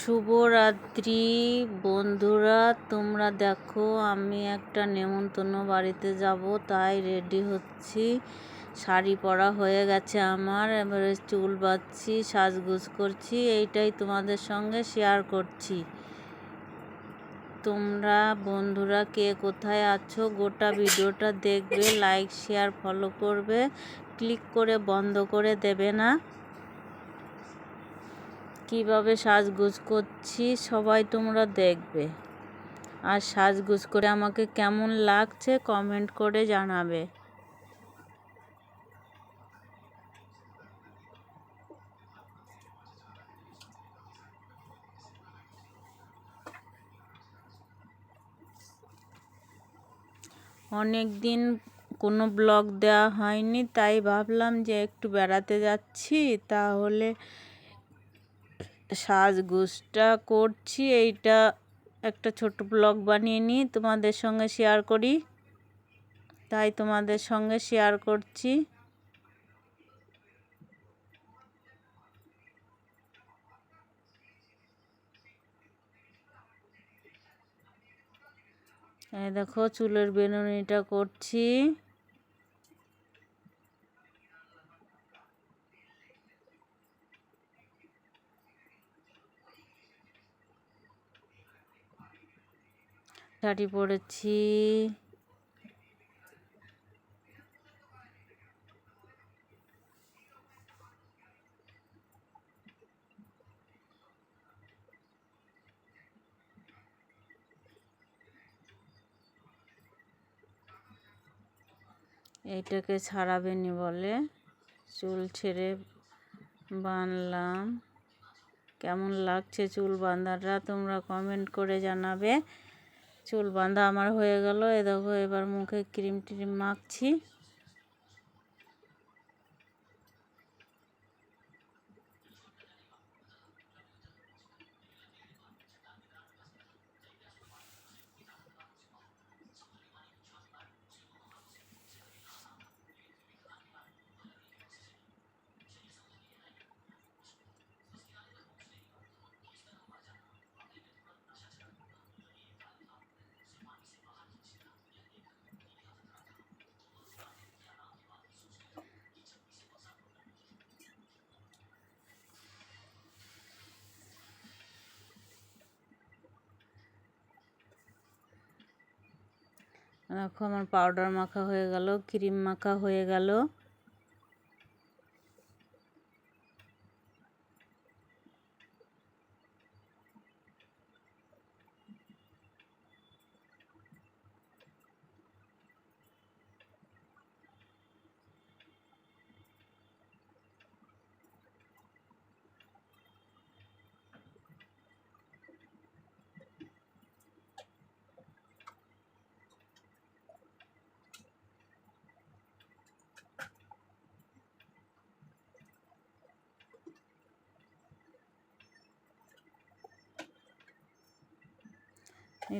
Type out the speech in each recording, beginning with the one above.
শুভরাত্রি, বন্ধুরা। তোমরা দেখো, আমি একটা নেমন্তন্ন বাড়িতে যাব, তাই রেডি হচ্ছি। শাড়ি পরা হয়ে গেছে আমার, এবারে চুল বাঁধছি, সাজগুজ করছি, এইটাই তোমাদের সঙ্গে শেয়ার করছি। তোমরা, বন্ধুরা, কে কোথায় আছো, গোটা ভিডিওটা দেখবে লাইক শেয়ার ফলো করবে ক্লিক করে বন্ধ করে দেবে না। কীভাবে সাজগোজ করছি সবাই তোমরা দেখবে। আর সাজগোজ করে আমাকে কেমন লাগছে কমেন্ট করে জানাবে। অনেক দিন কোনো ব্লগ দেওয়া হয়নি, তাই ভাবলাম যে একটু বেড়াতে যাচ্ছি, তাহলে সাজগোজটা করছি। এইটা একটা ছোট ব্লগ বানিয়ে নিই, তোমাদের সঙ্গে শেয়ার করি। তাই তোমাদের সঙ্গে শেয়ার করছি। দেখো, চুলের বেনুনিটা করছি। শাড়ি পরেছি। এইটাকে ছাড়াবেনি বলে চুল ছেড়ে বানলাম। কেমন লাগছে চুল বাঁধাটা তোমরা কমেন্ট করে জানাবে। চুল বাঁধা আমার হয়ে গেল। এ দেখো এবার মুখে ক্রিম ট্রিম মাখছি। দেখো আমার পাউডার মাখা হয়ে গেল ক্রিম মাখা হয়ে গেল।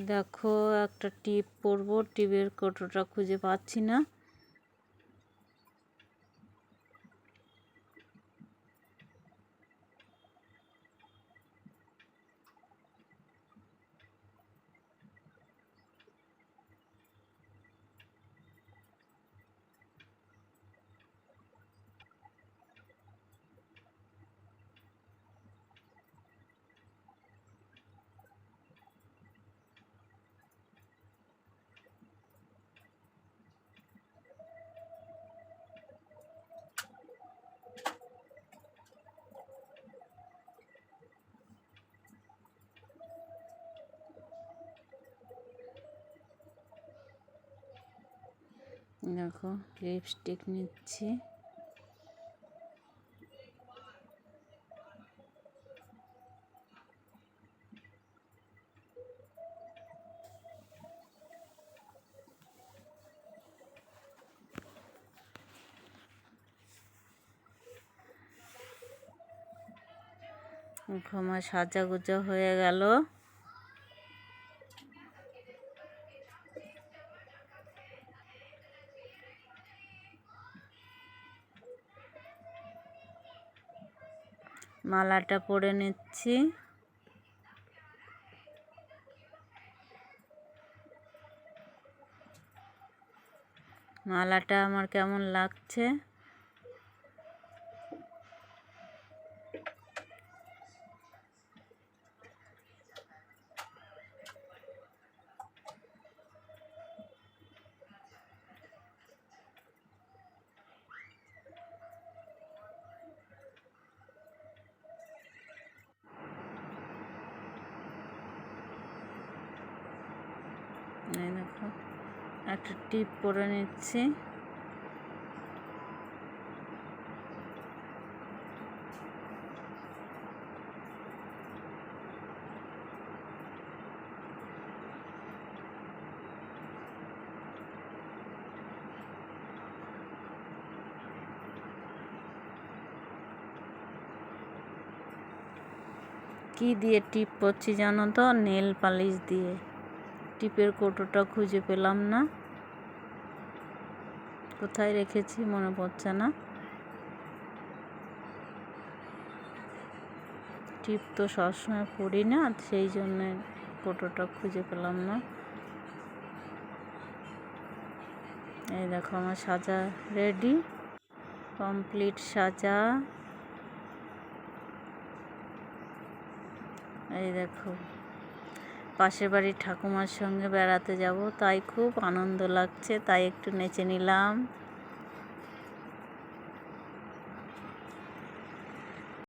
দেখো একটা টিপ পরবো টিপের কোটোটা খুঁজে পাচ্ছি না। দেখো লিপস্টিক নিচ্ছি। আমার সাজা গুজা হয়ে গেল। মালাটা পরে নিচ্ছি। মালাটা আমার কেমন লাগছে? একটা টিপ পরে নিচ্ছি। কি দিয়ে টিপ করছি জানো তো? নেল পালিশ দিয়ে। টিপের কৌটোটা খুঁজে পেলাম না। কোথায় রেখেছি মনে পড়ছে না। টিপ তো সবসময় পড়ি না, সেই জন্যে কৌটোটা খুঁজে পেলাম না। এই দেখো আমার সাজা রেডি, কমপ্লিট সাজা। এই দেখো পাশের বাড়ির ঠাকুমার সঙ্গে বেড়াতে যাব। তাই খুব আনন্দ লাগছে তাই একটু নেচে নিলাম।